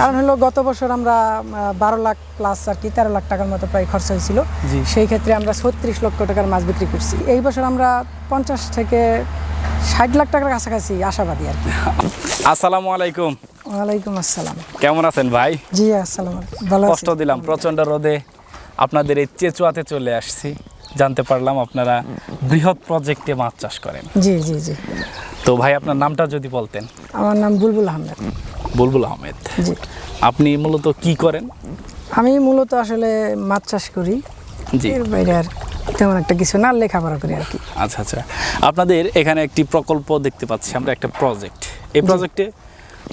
কারণ হলো গত বছর আমরা বারো লাখ প্লাস আর কি তেরো লাখ টাকার মতো প্রায় খরচ হয়েছিল। সেই ক্ষেত্রে আমরা ছত্রিশ লক্ষ টাকার মাছ বিক্রি করছি। এই বছর আমরা পঞ্চাশ থেকে ষাট লাখ টাকার কাছাকাছি আশাবাদী আর কি। আসসালামু আলাইকুম। ওয়ালাইকুম আসসালাম। কেমন আছেন ভাই? জি আসসালাম ভালো কষ্ট দিলাম প্রচণ্ড রোদে আপনাদের এই চেচুয়াতে চলে আসছি। জানতে পারলাম আপনারা বৃহৎ প্রজেক্টে মাছ চাষ করেন। জি জি জি। তো ভাই আপনার নামটা যদি বলতেন। আমার নাম বুলবুল আহমেদ। বুলবুল আহমেদ। জি। আপনি মূলত কি করেন? আমি মূলত আসলে মাছ চাষ করি। জি। এর বাইরে আর তেমন একটা কিছু না লেখাপড়া করি আর কি। আচ্ছা আচ্ছা। আপনাদের এখানে একটি প্রকল্প দেখতে পাচ্ছি আমরা একটা প্রজেক্ট এই প্রজেক্টে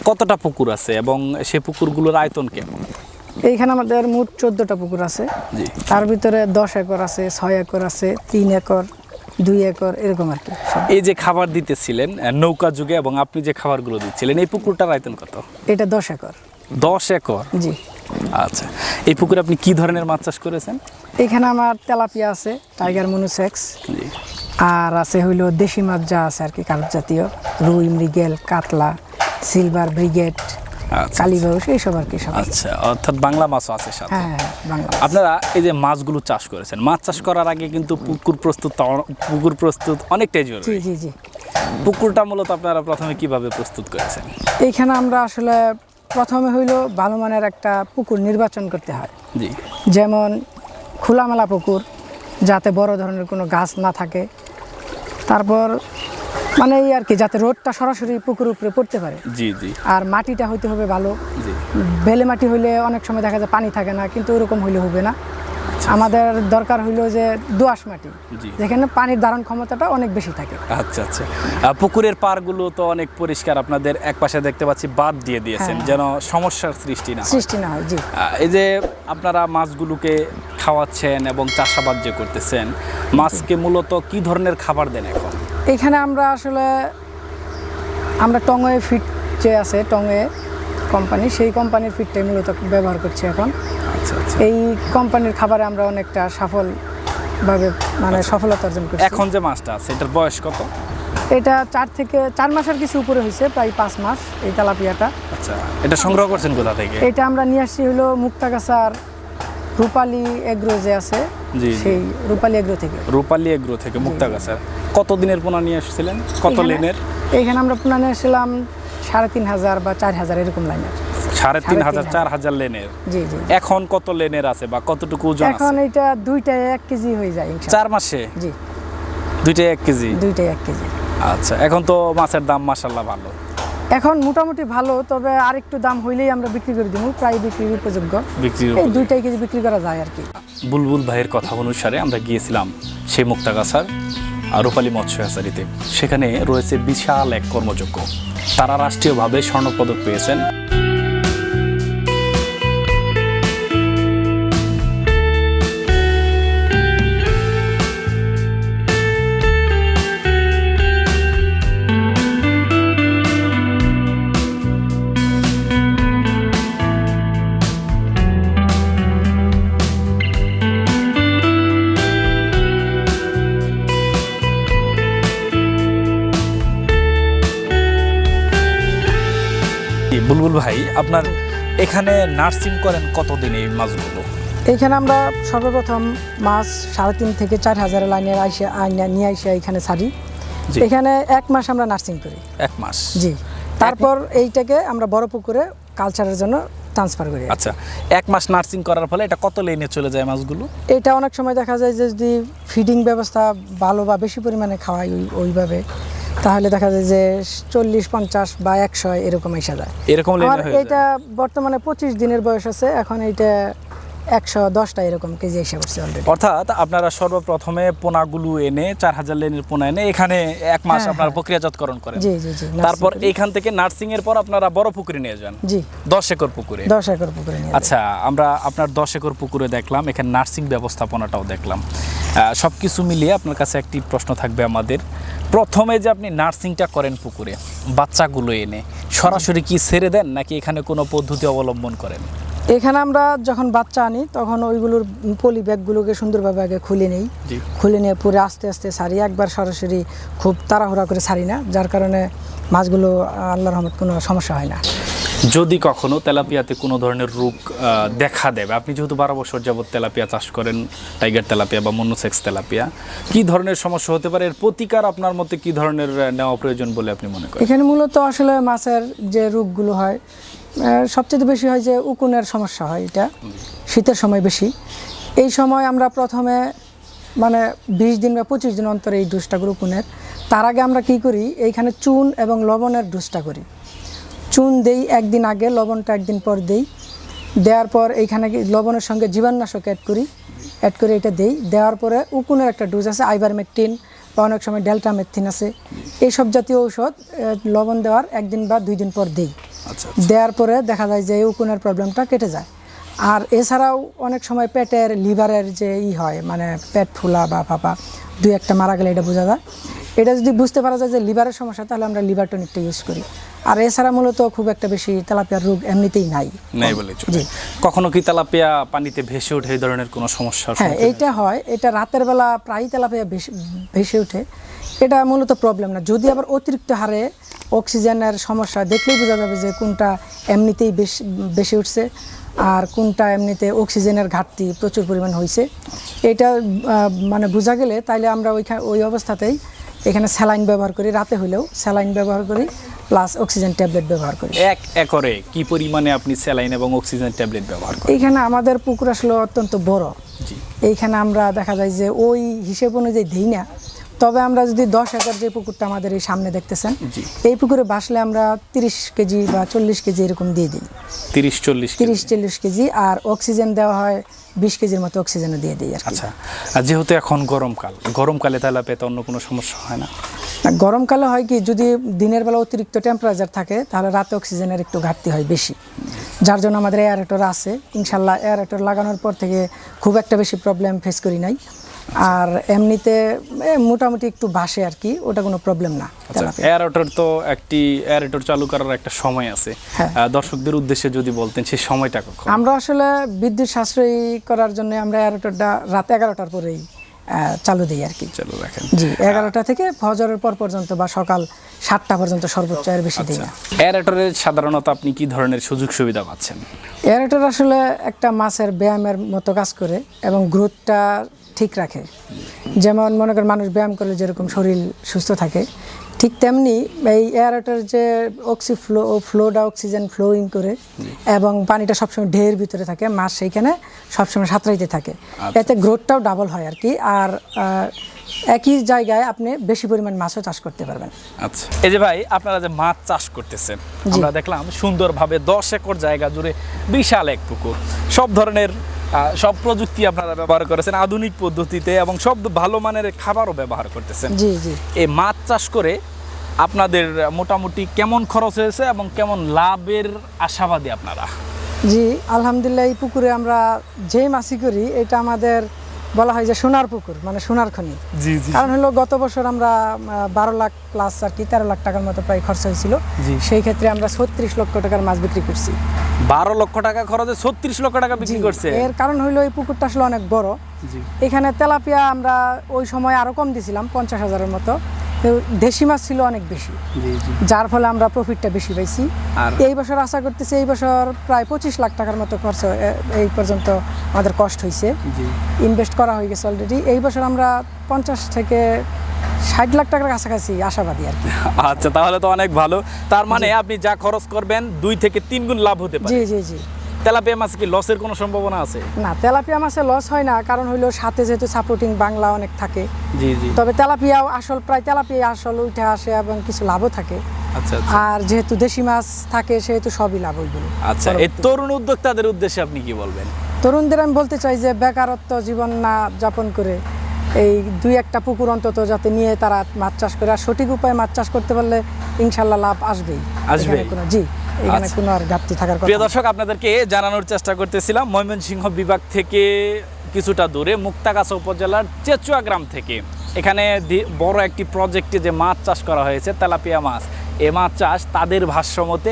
কতটা পুকুর আছে এবং সেই পুকুরগুলোর আয়তন কেমন? এইখানে আমাদের মোট চোদ্দোটা পুকুর আছে। তার ভিতরে দশ একর আছে ছয় একর আছে তিন একর দুই একর এরকম আর কি এই যে খাবার দিতেছিলেন নৌকা যুগে এবং আপনি যে খাবারগুলো দিচ্ছিলেন এই পুকুরটার আয়তন কত? এটা দশ একর। দশ একর? জি। আচ্ছা এই পুকুরে আপনি কি ধরনের মাছ চাষ করেছেন? এখানে আমার তেলাপিয়া আছে টাইগার মনুসেক্স। আর আছে হইল দেশি মাছ যা আছে আর কি কার্প জাতীয়। রুই মৃগেল কাতলা সিলভার ব্রিগেড। আচ্ছা কালীবাউস এইসব আর কি আচ্ছা অর্থাৎ বাংলা মাছও আছে সাথে। হ্যাঁ হ্যাঁ বাংলা আপনারা এই যে মাছগুলো চাষ করেছেন মাছ চাষ করার আগে কিন্তু পুকুর প্রস্তুত পুকুর প্রস্তুত অনেকটাই জি জি জি। পুকুরটা মূলত আপনারা প্রথমে কীভাবে প্রস্তুত করেছেন? এইখানে আমরা আসলে প্রথমে হইল ভালো মানের একটা পুকুর নির্বাচন করতে হয়। জি। যেমন খোলামেলা পুকুর যাতে বড় ধরনের কোনো গাছ না থাকে। তারপর মানে এই আর কি যাতে রোদটা সরাসরি পুকুর উপরে পড়তে পারে। জি জি। আর মাটিটা হইতে হবে ভালো। জি। বেলে মাটি হইলে অনেক সময় দেখা যায় পানি থাকে না কিন্তু ওরকম হইলে হবে না। আমাদের দরকার হইল যে দোআঁশ মাটি জি। যেখানে পানির ধারণ ক্ষমতাটা অনেক বেশি থাকে। আচ্ছা আচ্ছা। পুকুরের পাড়গুলো তো অনেক পরিষ্কার আপনাদের এক পাশে দেখতে পাচ্ছি বাদ দিয়ে দিয়েছেন হ্যাঁ। যেন সমস্যার সৃষ্টি না সৃষ্টি না হয় জি। এই যে আপনারা মাছগুলোকে খাওয়াচ্ছেন এবং চাষাবাদ যে করতেছেন মাছকে মূলত কি ধরনের খাবার দেন এখন? এখানে আমরা আসলে আমরা টঙে ফিট যে আছে টঙে কোম্পানি সেই কোম্পানির ফিটটাই মূলত ব্যবহার করছি এখন। আচ্ছা আচ্ছা। এই কোম্পানির খাবারে আমরা অনেকটা সফলভাবে মানে সফলতা অর্জন করছি। এখন যে মাছটা আছে এটার বয়স কত? এটা চার থেকে চার মাসের কিছু উপরে হয়েছে প্রায় পাঁচ মাস এই তেলাপিয়াটা। আচ্ছা এটা সংগ্রহ করছেন কোথা থেকে? এটা আমরা নিয়ে আসছি হলো মুক্তাগাছার রূপালী এগ্রো যে আছে। সেই রূপালী এগ্রো থেকে। রূপালী এগ্রো থেকে মুক্তাগাছার কত দিনের পোনা নিয়ে এসেছিলেন কত লেনের? এইখানে আমরা পুনা নিয়ে এসেছিলাম সাড়ে তিন হাজার বা চার হাজার এরকম লাইনের সাড়ে তিন হাজার চার হাজার লেনের। জি জি। এখন কত লেনের আছে বা কতটুকু ওজন এখন এটা দুইটায় এক কেজি হয়ে যায় ইনশাআল্লাহ। চার মাসে? জি। দুইটাই এক কেজি? দুইটাই এক কেজি। আচ্ছা এখন তো মাছের দাম মাসাল্লাহ ভালো। এখন মোটামুটি ভালো তবে আর একটু দাম হইলেই আমরা বিক্রি করে দিব প্রায় বিক্রির উপযোগ্য। এই দুইটাই কেজি বিক্রি করা যায় আর কি। বুলবুল ভাইয়ের কথা অনুসারে আমরা গিয়েছিলাম সেই মুক্তাগাছার আর রূপালী মৎস্য হাসারিতে সেখানে রয়েছে বিশাল এক কর্মযোগ্য। তারা রাষ্ট্রীয়ভাবে স্বর্ণপদক পেয়েছেন। বুলবুল ভাই আপনার এখানে নার্সিং করেন কতদিন এই মাছগুলো? এইখানে আমরা সর্বপ্রথম মাছ সাড়ে তিন থেকে চার হাজার লাইনের আইসে নিয়ে আইসে এখানে ছাড়ি। এখানে এক মাস আমরা নার্সিং করি। এক মাস। জি। তারপর এইটাকে আমরা বড় পুকুরে কালচারের জন্য ট্রান্সফার করি। আচ্ছা এক মাস নার্সিং করার ফলে এটা কত লেনে চলে যায় মাছগুলো? এটা অনেক সময় দেখা যায় যে যদি ফিডিং ব্যবস্থা ভালো বা বেশি পরিমাণে খাওয়াই ওই- ওইভাবে। তাহলে দেখা যায় যে চল্লিশ পঞ্চাশ বা একশো এরকম এসে যায়। এরকম আমার এটা বর্তমানে পঁচিশ দিনের বয়স আছে এখন এইটা একশো দশটা এরকম কেজি এসে পড়ছে অলরেডি অর্থাৎ আপনারা সর্বপ্রথমে পোনাগুলো এনে চার হাজার লেনের পোনা এনে এখানে এক মাস হ্যাঁ, আপনারা হ্যাঁ। প্রক্রিয়াজাতকরণ করেন। জি জি জি তারপর। এইখান থেকে নার্সিং এর পর আপনারা বড় পুকুরে নিয়ে যান। জি। দশ একর পুকুরে। দশ একর পুকুরে আচ্ছা আমরা আপনার দশ একর পুকুরে দেখলাম এখানে নার্সিং ব্যবস্থাপনাটাও দেখলাম। সব কিছু মিলিয়ে আপনার কাছে একটি প্রশ্ন থাকবে আমাদের। প্রথমে যে আপনি নার্সিংটা করেন পুকুরে বাচ্চাগুলো এনে সরাসরি কি ছেড়ে দেন নাকি এখানে কোনো পদ্ধতি অবলম্বন করেন? এখানে আমরা যখন বাচ্চা আনি তখন ওইগুলোর পলি ব্যাগগুলোকে সুন্দরভাবে আগে খুলে নেই। খুলে নিয়ে পুরো আস্তে আস্তে সারি একবার সরাসরি খুব তাড়াহুড়া করে সারি না যার কারণে মাছগুলো আল্লাহ রহমত কোনো সমস্যা হয় না। যদি কখনো তেলাপিয়াতে কোনো ধরনের রোগ দেখা দেবে আপনি যেহেতু বারো বছর যাবত তেলাপিয়া চাষ করেন, টাইগার তেলাপিয়া বা মনোসেক্স তেলাপিয়া, কি ধরনের সমস্যা হতে পারে? এর প্রতিকার আপনার মতে কি ধরনের নেওয়া প্রয়োজন বলে আপনি মনে করেন? এখানে মূলত আসলে মাছের যে রোগগুলো হয় সবচেয়ে বেশি হয় যে উকুনের সমস্যা হয় এটা, শীতের সময় বেশি। এই সময় আমরা প্রথমে মানে বিশ দিন বা পঁচিশ দিন অন্তরে এই ডোজটা করি উকুনের। তার আগে আমরা কি করি, এইখানে চুন এবং লবণের ডোজটা করি। চুন দেই একদিন আগে লবণটা একদিন পর দেই। দেওয়ার পর এইখানে লবণের সঙ্গে জীবাণুনাশক অ্যাড করি। অ্যাড করে এটা দেই। দেওয়ার পরে উকুনের একটা ডোজ আছে আইবারমেকটিন বা অনেক সময় ডেল্টামেথিন আছে। এইসব জাতীয় ঔষধ লবণ দেওয়ার একদিন বা দুই দিন পর দেই। আচ্ছা দেওয়ার পরে দেখা যায় যে উকুনের প্রবলেমটা কেটে যায়। আর এছাড়াও অনেক সময় পেটের লিভারের যে ই হয় মানে পেট ফুলা বা ফাঁপা দুই একটা মারা গেলে এটা বোঝা যায়। এটা যদি বুঝতে পারা যায় যে লিভারের সমস্যা তাহলে আমরা লিভার টনিকটা ইউজ করি। আর এছাড়া মূলত খুব একটা বেশি তেলাপিয়ার রোগ এমনিতেই নাই। নাই বলে জি। কখনো কি তেলাপিয়া পানিতে ভেসে ওঠে এই ধরনের কোনো সমস্যার হ্যাঁ এইটা হয়। এটা রাতের বেলা প্রায়ই তেলাপিয়া ভেসে ভেসে ওঠে। এটা মূলত প্রবলেম না। যদি আবার অতিরিক্ত হারে অক্সিজেনের সমস্যা দেখলেই বোঝা যাবে যে কোনটা এমনিতেই বেশি বেশি উঠছে আর কোনটা এমনিতে অক্সিজেনের ঘাটতি প্রচুর পরিমাণ হয়েছে এটা মানে বোঝা গেলে তাইলে আমরা ওইখানে ওই অবস্থাতেই এখানে স্যালাইন ব্যবহার করি রাতে হলেও স্যালাইন ব্যবহার করি। প্লাস অক্সিজেন ট্যাবলেট ব্যবহার করি। এক একরে কি পরিমাণে আপনি স্যালাইন এবং অক্সিজেন ট্যাবলেট ব্যবহার করেন? এখানে আমাদের পুকুর আসলে অত্যন্ত বড়। জি। এইখানে আমরা দেখা যায় যে ওই হিসেব অনুযায়ী দিই না। তবে আমরা যদি দশ একর যে পুকুরটা আমাদের এই সামনে দেখতেছেন এই পুকুরে বাসলে আমরা তিরিশ কেজি বা চল্লিশ কেজি এরকম দিয়ে দিই। তিরিশ চল্লিশ তিরিশ চল্লিশ কেজি আর অক্সিজেন দেওয়া হয় বিশ কেজির মতো অক্সিজেনও দিয়ে দিই আর আচ্ছা আর যেহেতু এখন গরমকাল গরমকালে তেলাপিয়াতে অন্য কোনো সমস্যা হয় না? গরমকালে হয় কি যদি দিনের বেলা অতিরিক্ত টেম্পারেচার থাকে তাহলে রাতে অক্সিজেনের একটু ঘাটতি হয় বেশি। যার জন্য আমাদের এয়ারেটর আছে। ইনশাল্লাহ এয়ারেটর লাগানোর পর থেকে খুব একটা বেশি প্রবলেম ফেস করি নাই। আর এমনিতে মোটামুটি একটু বাসে আর কি ওটা কোনো প্রবলেম না আচ্ছা তেলাপিয়া। তো একটি এয়ারেটর চালু করার একটা সময় আছে হ্যাঁ। দর্শকদের উদ্দেশ্যে যদি বলতেন সেই সময়টা কখন আমরা আসলে বিদ্যুৎ সাশ্রয়ী করার জন্য আমরা এয়ারেটরটা রাত এগারোটার পরেই চালু দিই আর কি। চালু রাখেন। জি এগারোটা থেকে ফজরের পর পর্যন্ত বা সকাল সাতটা পর্যন্ত সর্বোচ্চ এর বেশি দিই আচ্ছা। না এয়ারেটরের সাধারণত আপনি কি ধরনের সুযোগ সুবিধা পাচ্ছেন? এয়ারেটর আসলে একটা মাছের ব্যায়ামের মতো কাজ করে এবং গ্রোথটা ঠিক রাখে। যেমন মনে করেন মানুষ ব্যায়াম করলে যেরকম শরীর সুস্থ থাকে ঠিক তেমনি এই এয়ারেটর যে অক্সি ফ্লো ফ্লোটা অক্সিজেন ফ্লোয়িং করে এবং পানিটা সবসময় ঢের ভিতরে থাকে মাছ সেইখানে সবসময় সাঁতরাইতে থাকে। এতে গ্রোথটাও ডাবল হয় আর কি আর একই জায়গায় আপনি বেশি পরিমাণ মাছও চাষ করতে পারবেন। আচ্ছা। এই যে ভাই আপনারা যে মাছ চাষ করতেছেন আমরা দেখলাম সুন্দরভাবে দশ একর জায়গা জুড়ে বিশাল এক পুকুর। সব ধরনের সব প্রযুক্তি আপনারা ব্যবহার করেছেন আধুনিক পদ্ধতিতে এবং সব ভালো মানের খাবারও ব্যবহার করতেছেন। জি জি। এই মাছ চাষ করে আপনাদের মোটামুটি কেমন খরচ হয়েছে এবং কেমন লাভের আশাবাদী আপনারা? জি আলহামদুলিল্লাহ এই পুকুরে আমরা যেই মাছই করি এটা আমাদের বলা হয় যে সোনার পুকুর মানে সোনার খনি। কারণ হলো গত বছর আমরা বারো লাখ প্লাস আর কি তেরো লাখ টাকার মতো প্রায় খরচ হয়েছিল। সেই ক্ষেত্রে আমরা ছত্রিশ লক্ষ টাকার মাছ বিক্রি করছি। বারো লক্ষ টাকা খরচে ছত্রিশ লক্ষ টাকা বিক্রি করছে? এর কারণ হলো এই পুকুরটা আসলে অনেক বড়। এখানে তেলাপিয়া আমরা ওই সময় আরও কম দিছিলাম পঞ্চাশ হাজারের মতো। তো দেশি মাছ ছিল অনেক বেশি। যার ফলে আমরা প্রফিটটা বেশি পাইছি। এই বছর আশা করতেছি এই বছর প্রায় পঁচিশ লাখ টাকার মতো খরচ এই পর্যন্ত আমাদের কষ্ট হয়েছে ইনভেস্ট করা হয়ে গেছে অলরেডি এই বছর আমরা পঞ্চাশ থেকে ষাট লাখ টাকার কাছাকাছি আশাবাদী আর কি। আচ্ছা তাহলে তো অনেক ভালো। তার মানে আপনি যা খরচ করবেন দুই থেকে তিন গুণ লাভ হতে পারে। জি জি জি। তেলাপিয়া মাছ কি লসের কোনো সম্ভাবনা আছে? না তেলাপিয়া মাছে লস হয় না কারণ হইল সাথে যেহেতু সাপোর্টিং বাংলা অনেক থাকে। জি জি। তবে তেলাপিয়াও আসল প্রায় তেলাপিয়া আসল উঠে আসে এবং কিছু লাভও থাকে। আচ্ছা আচ্ছা। আর যেহেতু দেশি মাছ থাকে সেহেতু সবই লাভ ওইগুলো আচ্ছা এই তরুণ উদ্যোক্তাদের উদ্দেশ্যে আপনি কি বলবেন? তরুণদের আমি বলতে চাই যে বেকারত্ব জীবন না যাপন করে এই দুই একটা পুকুর অন্তত যাতে নিয়ে তারা মাছ চাষ করে আর সঠিক উপায়ে মাছ চাষ করতে পারলে ইনশাল্লাহ লাভ আসবেই। আসবে জি এখানে আচ্ছা। কোনো আর ঘাটতি থাকার প্রিয়। দর্শক আপনাদেরকে জানানোর চেষ্টা করতেছিলাম ময়মনসিংহ বিভাগ থেকে কিছুটা দূরে মুক্তাগাছা উপজেলার চেচুয়া গ্রাম থেকে। এখানে বড় একটি প্রজেক্টে যে মাছ চাষ করা হয়েছে তেলাপিয়া মাছ। এ মাছ চাষ তাদের ভাষ্যমতে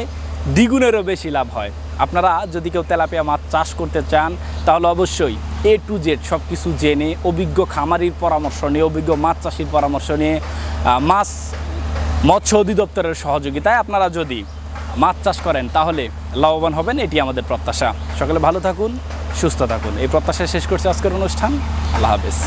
দ্বিগুণেরও বেশি লাভ হয়। আপনারা যদি কেউ তেলাপিয়া মাছ চাষ করতে চান তাহলে অবশ্যই এ টু জেড সব কিছু জেনে, অভিজ্ঞ খামারির পরামর্শ নিয়ে, অভিজ্ঞ মাছ চাষির পরামর্শ নিয়ে মাছ মৎস্য অধিদপ্তরের সহযোগিতায় আপনারা যদি মাছ চাষ করেন, তাহলে লাভবান হবেন, এটি আমাদের প্রত্যাশা। সকলে ভালো থাকুন, সুস্থ থাকুন। এই প্রত্যাশা শেষ করছে আজকের অনুষ্ঠান। আল্লাহ হাফেজ।